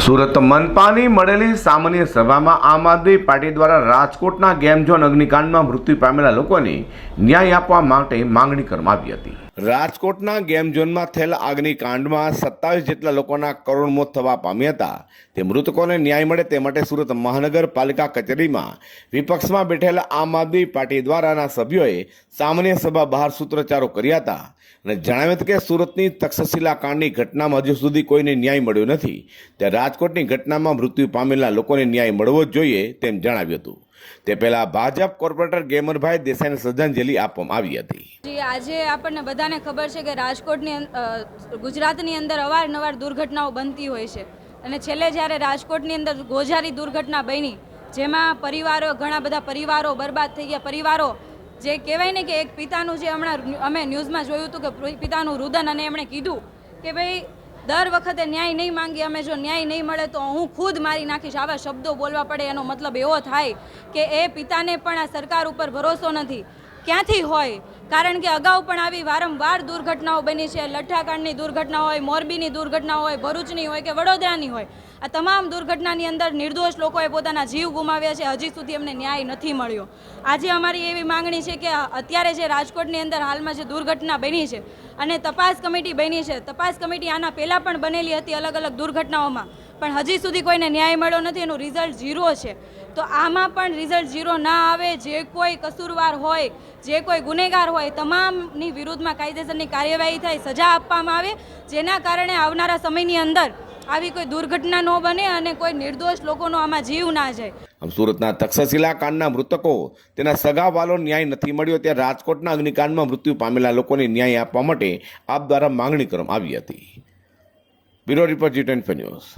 સુરત મનપાની મળેલી સામાન્ય સભામાં આમ આદમી પાર્ટી દ્વારા રાજકોટના ગેમઝોન અગ્નિકાંડમાં મૃત્યુ પામેલા લોકોને ન્યાય આપવા માટે માંગણી કરવામાં આવી હતી. રાજકોટના ગેમ ઝોનમાં થયેલ કાંડમાં સત્તાવીસ જેટલા લોકોના કરુણ મોત થવા પામ્યા હતા. તે મૃતકોને ન્યાય મળે તે માટે સુરત મહાનગરપાલિકા કચેરીમાં વિપક્ષમાં બેઠેલા આમ આદમી પાર્ટી દ્વારાના સભ્યોએ સામાન્ય સભા બહાર સૂત્રોચ્ચારો કર્યા હતા અને જણાવ્યું હતું કે સુરતની તક્ષશિલા કાંડની ઘટનામાં હજુ સુધી કોઈને ન્યાય મળ્યો નથી. ત્યારે રાજકોટની ઘટનામાં મૃત્યુ પામેલા લોકોને ન્યાય મળવો જ જોઈએ તેમ જણાવ્યું હતું. તે પહેલા ભાજપ કોર્પોરેટર ગેમરભાઈ દેસાઈને શ્રદ્ધાંજલિ આપવામાં આવી હતી. જી, આજે આપણને બધાને ખબર છે કે રાજકોટની ગુજરાતની અંદર અવારનવાર દુર્ઘટનાઓ બનતી હોય છે. અને છેલ્લે જ્યારે રાજકોટની અંદર ગોઝારી દુર્ઘટના બની, જેમાં પરિવારો, ઘણા બધા પરિવારો બરબાદ થઈ ગયા. પરિવારો જે કહેવાય ને કે એક પિતાનું જે હમણાં અમે ન્યૂઝમાં જોયું હતું કે પિતાનું રુદન અને એમણે કીધું કે ભાઈ દર વખતે ન્યાય નહીં માંગી, અમે જો ન્યાય નહીં મળે તો હું ખુદ મારી નાખીશ. આવા શબ્દો બોલવા પડે, એનો મતલબ એવો થાય કે એ પિતાને પણ આ સરકાર ઉપર ભરોસો નથી. ક્યાંથી હોય કારણ કે અગાઉ પણ આવી વારંવાર દુર્ઘટનાઓ બની છે. લઠ્ઠાકાંડની દુર્ઘટના હોય, મોરબીની દુર્ઘટના હોય, ભરૂચની હોય કે વડોદરાની હોય, આ તમામ દુર્ઘટનાની અંદર નિર્દોષ લોકોએ પોતાના જીવ ગુમાવ્યા છે. હજી સુધી અમને ન્યાય નથી મળ્યો. આજે અમારી એવી માંગણી છે કે અત્યારે જે રાજકોટની અંદર હાલમાં જે દુર્ઘટના બની છે અને તપાસ કમિટી બની છે. તપાસ કમિટી આના પહેલાં પણ બનેલી હતી અલગ અલગ દુર્ઘટનાઓમાં, પણ હજી સુધી કોઈને ન્યાય મળ્યો નથી. એનું રિઝલ્ટ ઝીરો છે. તો આમાં પણ રિઝલ્ટ ઝીરો ના આવે. જે કોઈ કસૂરવાર હોય જે કોઈ ગુનેગાર હોય, તમામની વિરુદ્ધમાં કાયદેસરની કાર્યવાહી થાય, સજા આપવામાં આવે, જેના કારણે આવનારા સમયની અંદર આવી કોઈ દુર્ઘટના ન બને અને કોઈ નિર્દોષ લોકોનો આમાં જીવ ના જાય. આમ સુરતના તક્ષશિલા કાંડના મૃતકો, તેના સગાવાલો ન્યાય નથી મળ્યો ત્યારે રાજકોટના અગ્નિકાંડમાં મૃત્યુ પામેલા લોકોને ન્યાય આપવા માટે આપ દ્વારા માંગણી કરવામાં આવી હતી. Bureau report G twenty news.